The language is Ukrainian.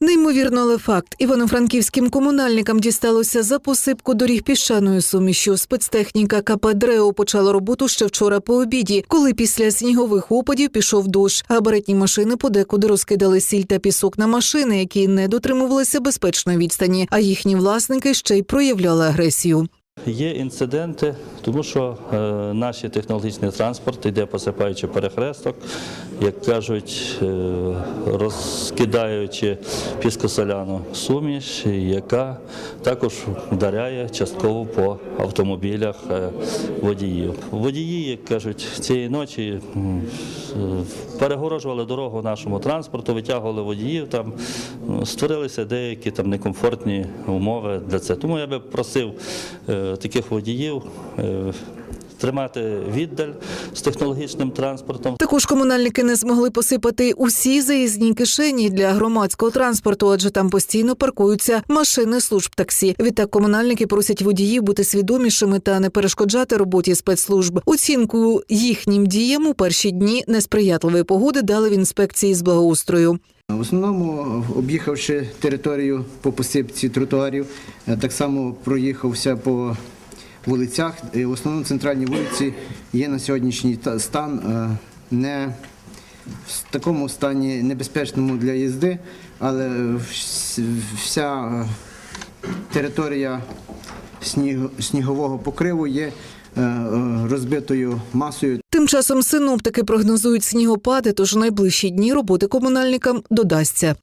Неймовірно, але факт. Івано-франківським комунальникам дісталося за посипку доріг піщаною сумішю. Спецтехніка КП «Дрео» почала роботу ще вчора по обіді, коли після снігових опадів пішов дощ. Габаритні машини подекуди розкидали сіль та пісок на машини, які не дотримувалися безпечної відстані, а їхні власники ще й проявляли агресію. Є інциденти, тому що е, наш технологічний транспорт йде посипаючи перехресток, як кажуть, е, розкидаючи піскосоляну суміш, яка також вдаряє частково по автомобілях е, водіїв. Водії, як кажуть, цієї ночі перегорожували дорогу нашому транспорту, витягували водіїв там, ну, створилися деякі там некомфортні умови для це. Тому я би просив е, таких водіїв е, тримати віддаль з технологічним транспортом. Також комунальники не змогли посипати усі заїзні кишені для громадського транспорту, адже там постійно паркуються машини служб таксі. Відтак комунальники просять водіїв бути свідомішими та не перешкоджати роботі спецслужб. Оцінку їхнім діям у перші дні несприятливої погоди дали в інспекції з благоустрою. В основному, об'їхавши територію по посипці тротуарів, е, так само проїхався по вулицях. В основному центральні вулиці є на сьогоднішній стан е, не в такому стані небезпечному для їзди, але вся е, територія снігового покриву є е, розбитою масою. Тим часом синоптики прогнозують снігопади, тож найближчі дні роботи комунальникам додасться.